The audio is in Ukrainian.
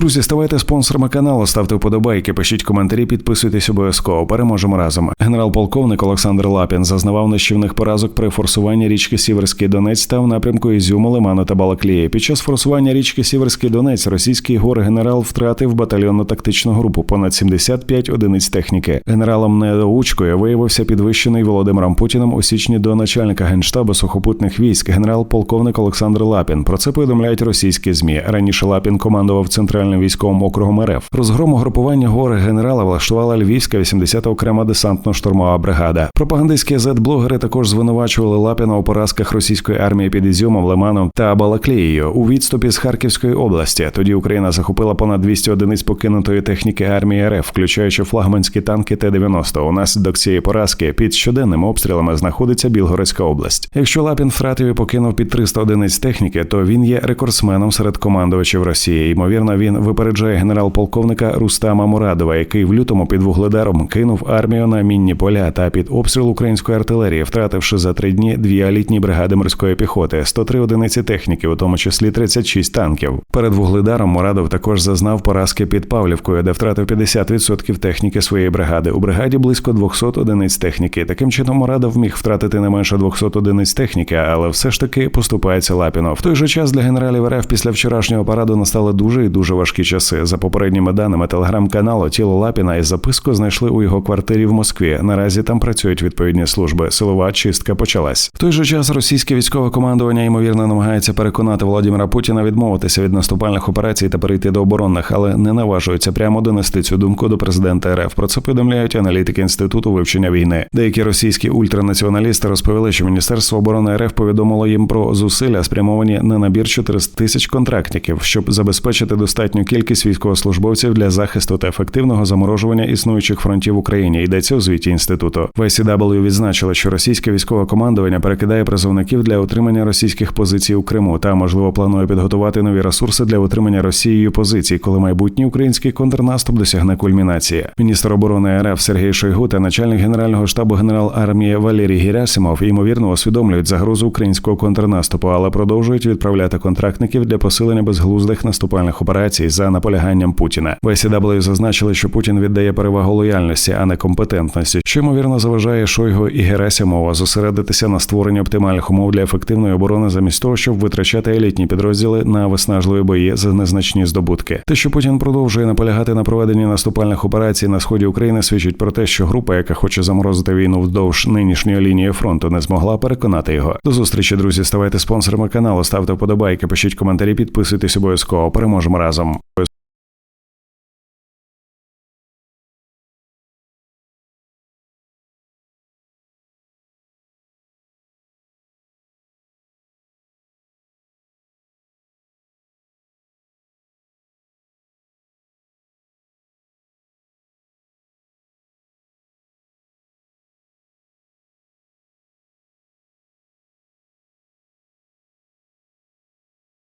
Друзі, ставайте спонсорами каналу, ставте вподобайки, пишіть коментарі, підписуйтесь обов'язково. Переможемо разом. Генерал-полковник Олександр Лапін зазнавав нищівних поразок при форсуванні річки Сіверський Донець та в напрямку Ізюму, Лиману та Балаклії. Під час форсування річки Сіверський Донець російський гор-генерал втратив батальйонну тактичну групу понад 75 одиниць техніки. Генералом недоучкою виявився підвищений Володимиром Путіним у січні до начальника генштабу сухопутних військ генерал-полковник Олександр Лапін. Про це повідомляють російські змі. Раніше Лапін командував центральним військовим округом РФ. Розгром угрупування гори генерала влаштувала Львівська 80-та окрема десантно-штурмова бригада. Пропагандистські зет-блогери також звинувачували Лапіна у поразках російської армії під Ізюмом, Лиманом та Балаклією у відступі з Харківської області. Тоді Україна захопила понад 200 одиниць покинутої техніки армії РФ, включаючи флагманські танки Т-90. Унаслідок цієї поразки під щоденними обстрілами знаходиться Білгородська область. Якщо Лапін втратив і покинув під 300 одиниць техніки, то він є рекордсменом серед командувачів Росії. Ймовірно, він випереджає генерал-полковника Рустама Мурадова, який в лютому під вугледаром кинув армію на мінні поля та під обстріл української артилерії, втративши за три дні дві елітні бригади морської піхоти, 103 одиниці техніки, у тому числі 36 танків. Перед вугледаром Мурадов також зазнав поразки під Павлівкою, де втратив 50% техніки своєї бригади. У бригаді близько 200 одиниць техніки. Таким чином Мурадов міг втратити не менше 200 одиниць техніки, але все ж таки поступається Лапіно. В той же час для генералів РФ після вчорашнього параду настали дуже і дуже важкі часи. За попередніми даними телеграм-каналу тіло Лапіна і записку знайшли у його квартирі в Москві. Наразі там працюють відповідні служби. Силова чистка почалась. В той же час російське військове командування ймовірно намагається переконати Володимира Путіна відмовитися від наступальних операцій та перейти до оборонних, але не наважується прямо донести цю думку до президента РФ. Про це повідомляють аналітики інституту вивчення війни. Деякі російські ультранаціоналісти розповіли, що Міністерство оборони РФ повідомило їм про зусилля, спрямовані на набір 400 тисяч контрактників, щоб забезпечити достатню кількість військовослужбовців для захисту та ефективного заморожування існуючих фронтів в Україні. Йдеться у звіті інституту. В ICW відзначили, що російське військове командування перекидає призовників для утримання російських позицій у Криму та можливо планує підготувати нові ресурси для утримання Росією позицій, коли майбутній український контрнаступ досягне кульмінації. Міністр оборони РФ Сергій Шойгу та начальник генерального штабу генерал армії Валерій Герасимов ймовірно усвідомлюють загрозу українського контрнаступу, але продовжують відправляти контрактників для посилення безглуздих наступальних операцій за наполяганням Путіна. В ICW зазначили, що Путін віддає перевагу лояльності, а не компетентності, що ймовірно заважає Шойгу і Герасимова зосередитися на створенні оптимальних умов для ефективної оборони, замість того, щоб витрачати елітні підрозділи на виснажливі бої за незначні здобутки. Те, що Путін продовжує наполягати на проведенні наступальних операцій на сході України, свідчить про те, що група, яка хоче заморозити війну вздовж нинішньої лінії фронту, не змогла переконати його. До зустрічі, друзі. Ставайте спонсорами каналу, ставте вподобайки, пишіть коментарі, підписуйтесь обов'язково. Переможемо разом. Well.